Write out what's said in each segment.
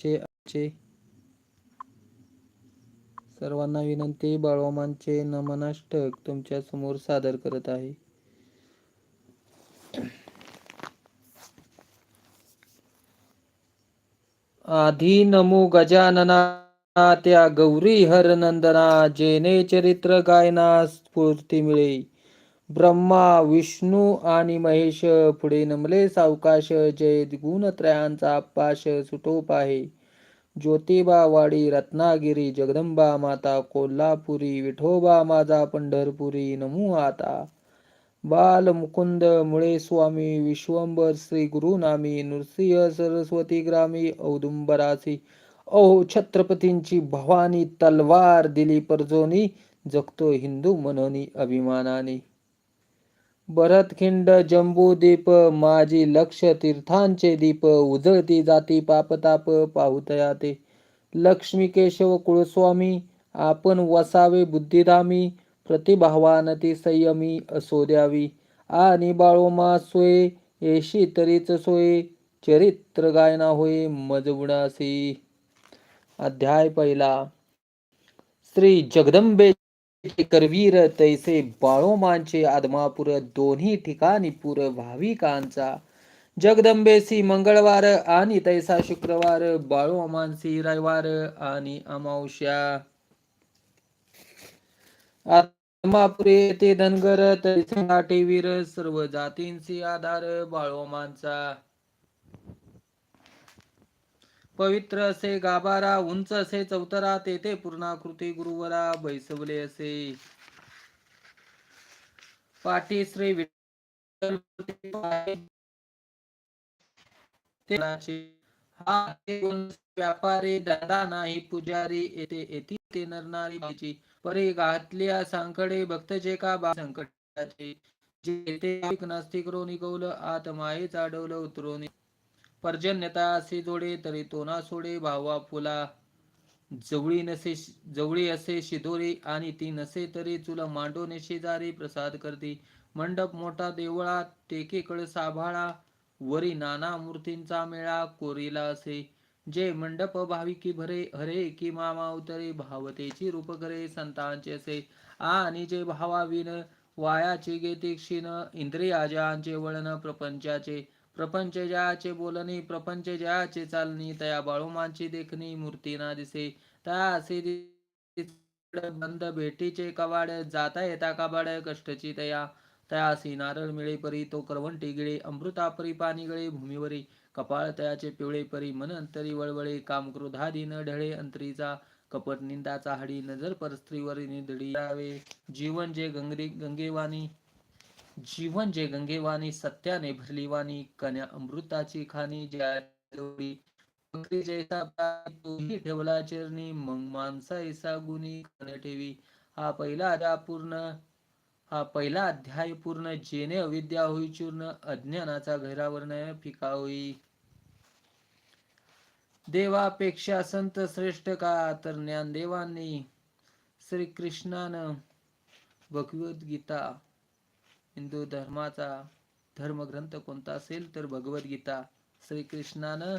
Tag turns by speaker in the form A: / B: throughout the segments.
A: चे सर्वांना विनंती बाळवामांचे नमनाष्टक तुमच्यासमोर सादर करत आहे. आधी नमो गजानना त्या गौरी हरनंदना जेने चरित्र गायनास स्फूर्ती मिळे ब्रह्मा विष्णू आणि महेश पुढे नमले सावकाश जय गुणत्रयांचा पाश सुटोप आहे. ज्योतिबा वाडी रत्नागिरी जगदंबा माता कोल्हापुरी विठोबा माझा पंढरपुरी नमू आता. बाल मुकुंद मुळे स्वामी विश्वंबर श्री गुरुनामी नृसिंह सरस्वती ग्रामी औदुंबरासी. ओ छत्रपतींची भवानी तलवार दिली परजोनी जगतो हिंदू मनोनी अभिमानाने. भरतखिंड जंबूदीप माझी लक्ष तीर्थांचे दीप उजळती जाती पापताप पाहुतया ते लक्ष्मी केशव कुळस्वामी आपण वसावे बुद्धिधामी प्रतिभावान ती संयमी असो द्यावी. आणि बाळोमा सोय येशी तरीच सोय चरित्र गायना होय मजवुणासी अध्याय पहिला. श्री जगदंबे करवीर तैसे बाळोमांचे आदमापूर दोन्ही ठिकाणी पूर भाविकांचा. जगदंबेसी मंगळवार आणि तैसा शुक्रवार बाळोमांसी रविवार आणि अमावश्या आदमापुरे येथे धनगर तैसे नाटेवीर सर्व जातींची आधार बाळोमांचा. पवित्र असे गाभारा उंच असे चौतरा तेथे पूर्णाकृती गुरुवरा बैसवले असे. पाठी श्री विठ्ठल हा व्यापारी दादा नाही पुजारी येथे येथे ते नरनारी बाईची. परी घातल्या सांकडे भक्तचे का बा संकटाचे. जे ते नास्तिक रोनी गौल आत मायेच अडवलं उतरोनी पर्जन्यता असे जोडे तरी तोना सोडे भावा फुला. जवळी नसे जवळी असे शिदोरी आणि ती नसे तरी चुल मांडोने शेजारी प्रसाद करती. मंडप मोठा देवळा टेकेकडे साभाळा. वरी नाना मूर्तींचा मेळा कोरीला असे. जे मंडप भाविकी भरे हरे कि मामा उतरे. भावतेची रूप करे संतांचे असे. आणि जे भावाविन वायाचे गेते क्षीण इंद्रियाजांचे वळण प्रपंचाचे. प्रपंच जयाचे बोलणे प्रपंच जयाचे चालणी तया बाळोमांची देखणी मूर्ती ना दिसे. त्या असे बंद भेटीचे कवाड जाता येता कबाड कष्टची तया. तयासी नारळ मिळे परी तो करवंटी गिळे अमृता परी पाणी गळे भूमीवरी कपाळ तयाचे पिवळे परी मन अंतरी वळवळे काम क्रोधादी न ढळे अंतरीचा कपट निंदाचा हाडी नजर परस्त्रीवर निधडी जीवन जे गंगरी गंगेवाणी जीवन जे गंगेवानी सत्याने भरली वाणी कन्या अमृताची खाणी जैसा ठेवला चरणी मग माणसा ऐसा गुणी ठेवी. हा पहिला अध्याय पूर्ण हा पहिला अध्याय पूर्ण जेने अविद्या होई चूर्ण अज्ञानाचा घरावरण फिका होई. देवापेक्षा संत श्रेष्ठ का तर ज्ञानदेवांनी श्री कृष्णानं भगवद्गीता हिंदू धर्माचा धर्मग्रंथ कोणता असेल तर भगवद्गीता श्रीकृष्णानं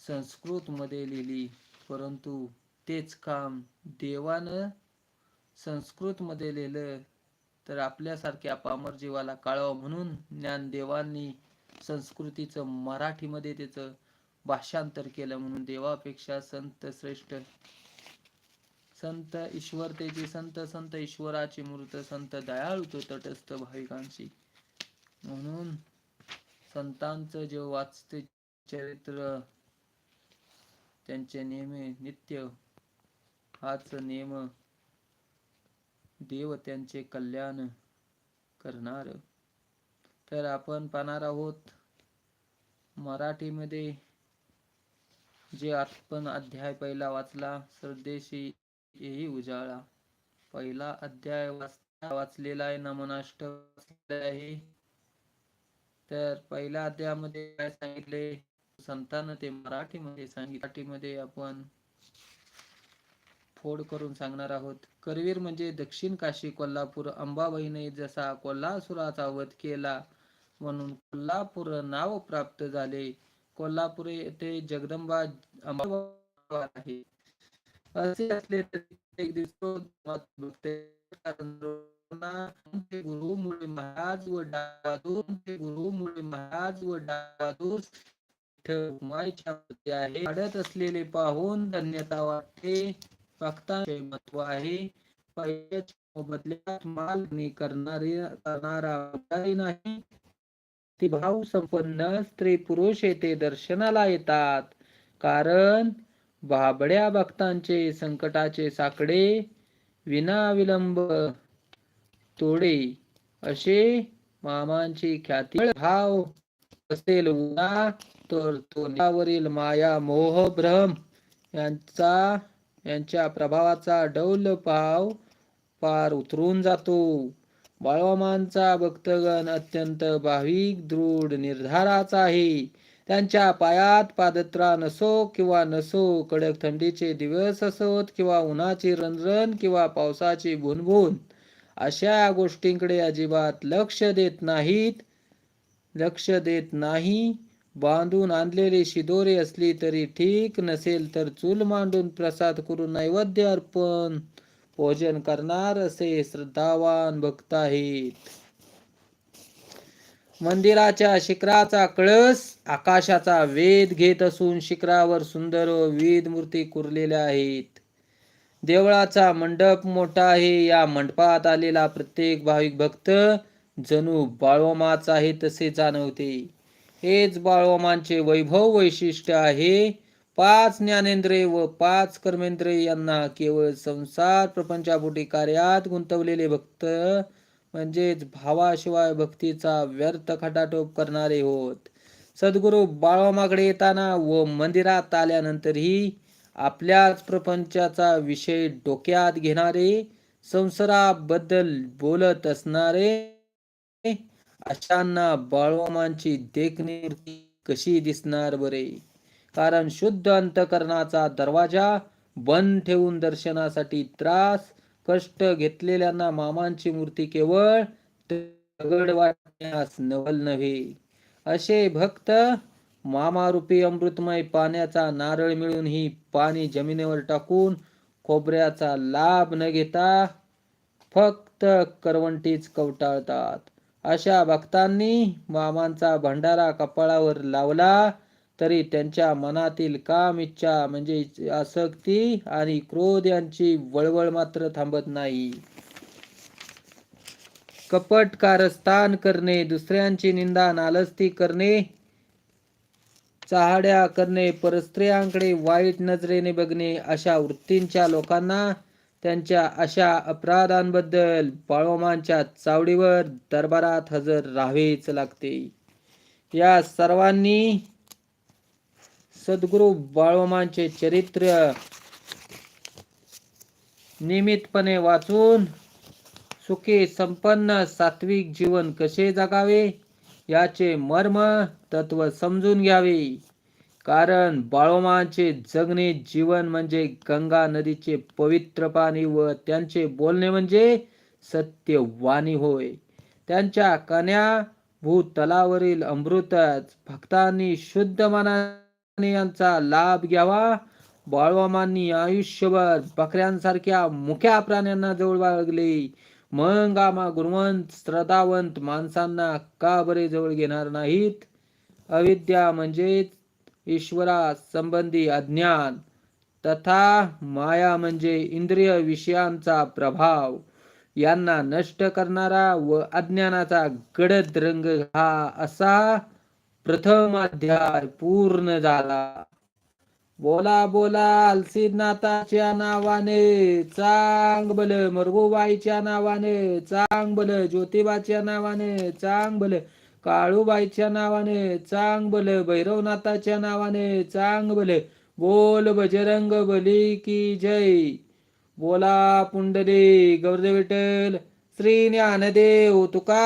A: संस्कृतमध्ये लिहिली. परंतु तेच काम देवानं संस्कृत मध्ये लिहिलं तर आपल्यासारख्या पामर जीवाला काळावं म्हणून ज्ञानदेवांनी संस्कृतीचं मराठीमध्ये त्याचं भाषांतर केलं म्हणून देवापेक्षा संत श्रेष्ठ संत ईश्वरतेची संत संत ईश्वराची मूर्त संत दयाळू तो तटस्थ भाविकांशी. म्हणून संतांचं जे वाचते चरित्र त्यांचे नेहमी नित्य हाच नेम देव त्यांचे कल्याण करणार. तर आपण पाहणार आहोत मराठीमध्ये जे आपण अध्याय पहिला वाचला सरदेशी येई उजाळा. पहिला अध्याय वाचलेला आहे नमनाष्ट आहे. तर पहिल्या अध्यायामध्ये काय सांगितले? संतान ते मराठीमध्ये मराठीमध्ये आपण फोड करून सांगणार आहोत. करवीर म्हणजे दक्षिण काशी कोल्हापूर अंबाबाईने जसा कोल्हासुराचा वध केला म्हणून कोल्हापूर नाव प्राप्त झाले. कोल्हापूर येथे जगदंबा अंबाबाई आहे. असे असले तरी एक दिवस गुरु मुळे महाराज व डादूर गुरु मुळे महाराज व डादूर माईच्या आहे वाढत असलेले पाहून धन्यता वाटते भक्तांचे महत्त्व आहे पैशाच्या मोबदल्यात मागणी करणारी करणारा नाही ती भाव संपन्न स्त्री पुरुष येथे दर्शनाला येतात कारण बाबड्या भक्तांचे संकटाचे साकडे विनाविलंब तोडे. असे मामांची ख्याती भाव असेल. उदा तर तो वरील माया मोह भ्रम यांचा यांच्या प्रभावाचा डौल पाव पार उतरून जातो. बाळवामांचा भक्तगण अत्यंत भाविक दृढ निर्धाराचा आहे. त्यांच्या पायात पादत्रा नसो किंवा नसो कडक थंडीचे दिवस असोत किंवा उन्हाची रणरण किंवा पावसाची भुनभुन अशा गोष्टींकडे अजिबात लक्ष देत नाहीत. लक्ष देत नाही. बांधून आणलेली शिदोरी असली तरी ठीक नसेल तर चूल मांडून प्रसाद करून नैवेद्य अर्पण भोजन करणार असे श्रद्धावान भक्त आहेत. मंदिराच्या शिखराचा कळस आकाशाचा वेध घेत असून शिखरावर सुंदर व विविध मूर्ती कुरलेल्या आहेत. देवळाचा मंडप मोठा आहे. या मंडपात आलेला प्रत्येक भाविक भक्त जणू बाळवमाच आहे तसे जाणवते. हेच बाळोमांचे वैभव वैशिष्ट्य आहे. पाच ज्ञानेंद्रे व पाच कर्मेंद्रे यांना केवळ संसार प्रपंचापोटी कार्यात गुंतवलेले भक्त म्हणजेच भावाशिवाय भक्तीचा व्यर्थ खटाटोप करणारे होत. सद्गुरू बाळोमाकडे येताना व मंदिरात आल्यानंतरही आपल्याच प्रपंचाचा विषय डोक्यात घेणारे संसाराबद्दल बोलत असणारे अशांना बाळवामांची देखणी कशी दिसणार बरे? कारण शुद्ध अंतकरणाचा दरवाजा बंद ठेवून दर्शनासाठी त्रास कष्ट घेतलेल्यांना मामांची मूर्ती केवळ दगड वाटण्यास नवल नव्हे. असे भक्त मामारूपी अमृतमय पाण्याचा नारळ मिळून ही पाणी जमिनीवर टाकून खोबऱ्याचा लाभ न घेता फक्त करवंटीच कवटाळतात. अशा भक्तांनी मामांचा भंडारा कपाळावर लावला तरी त्यांच्या मनातील काम इच्छा म्हणजे आसक्ती आणि क्रोध यांची वळवळ मात्र थांबत नाही. कपट कारस्थान करणे दुसऱ्यांची निंदा नालस्ती करणे चाहड्या करणे परस्त्रियांकडे वाईट नजरेने बघणे अशा वृत्तींच्या लोकांना त्यांच्या अशा अपराधांबद्दल बाळोमांच्या चावडीवर दरबारात हजर राहावेच लागते. या सर्वांनी सद्गुरु बाळोमांचे चरित्र नियमितपणे वाचून सुखी संपन्न सात्विक जीवन कसे जगावे याचे मर्म तत्व समजून घ्यावे. कारण बाळोमाचे जगणे जीवन म्हणजे गंगा नदीचे पवित्र पाणी व त्यांचे बोलणे म्हणजे सत्य वाणी होय. त्यांच्या कन्या भूतलावरील अमृतच भक्तांनी शुद्ध मनाने यांचा लाभ घ्यावा. बाळवामांनी आयुष्यभर बकऱ्यांसारख्या मुख्या प्राण्यांना जवळ बाळगले. मग आम्हा गुणवंत श्रद्धावंत माणसांना का बरे जवळ घेणार नाहीत? अविद्या म्हणजेच ईश्वरा संबंधी अज्ञान तथा माया म्हणजे इंद्रिय विषयांचा प्रभाव. यांना नष्ट करणारा व अज्ञानाचा गडद रंग हा असा प्रथम अध्याय पूर्ण झाला. बोला बोला अलसीनाथाच्या नावाने चांग बल मरगुबाईच्या नावाने चांग बल ज्योतिबाच्या नावाने चांग बल काळूबाईच्या नावाने चांग बल भैरवनाथाच्या नावाने चांग बल बोल बजरंग बली की जय. बोला पुंडली गौरदेव विठ्ठल श्री ज्ञानदेव तुका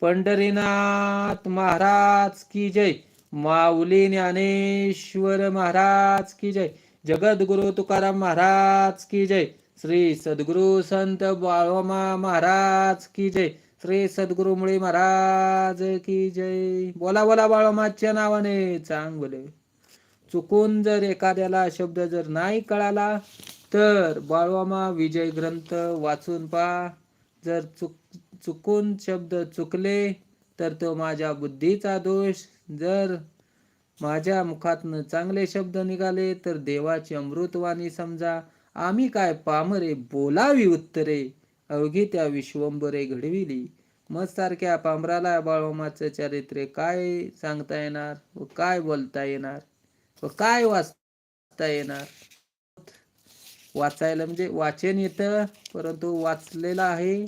A: पंढरीनाथ महाराज की जय. माऊली ज्ञानेश्वर महाराज की जय. जगद्गुरु तुकाराम महाराज की जय. श्री सद्गुरु संत बाळोमा महाराज की जय. श्री सद्गुरुमुळे महाराज की जय. बोला बोला बाळोमाच्या नावाने चांग बोले चुकून जर एखाद्याला शब्द जर नाही कळाला तर बाळवामा विजय ग्रंथ वाचून पहा. जर चुक चुकून शब्द चुकले तर तो माझ्या बुद्धीचा दोष. जर माझ्या मुखातनं चांगले शब्द निघाले तर देवाची अमृतवाणी समजा. आम्ही काय पामरे बोलावी उत्तरे? अवघी त्या विश्वंबरे घडविली. मग सारख्या पामराला बाळोमाचं चरित्रे काय सांगता येणार व काय बोलता येणार व काय वाचता येणार? वाचायला म्हणजे वाचन येतं परंतु वाचलेलं आहे.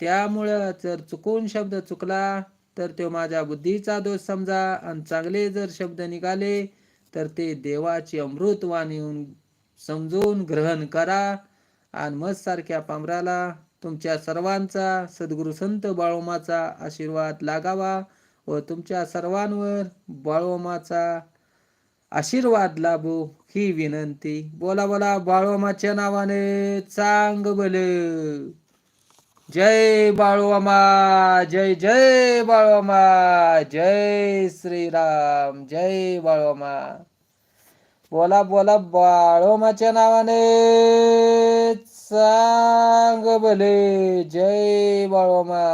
A: त्यामुळं जर चुकून शब्द चुकला तर तो माझ्या बुद्धीचा दोष समजा. आणि चांगले जर शब्द निघाले तर ते देवाची अमृतवाणी होऊन समजून ग्रहण करा. आणि मग सारख्या पामराला तुमच्या सर्वांचा सद्गुरु संत बाळोमाचा आशीर्वाद लागावा व तुमच्या सर्वांवर बाळोमाचा आशीर्वाद लाभो ही विनंती. बोला बोला बाळोमाच्या नावाने चांग बल. जय बाळोमा जय जय बाळोमा जय श्रीराम जय बाळोमा बोला बोला बाळोमाच्या नावाने सांग भले जय बाळोमा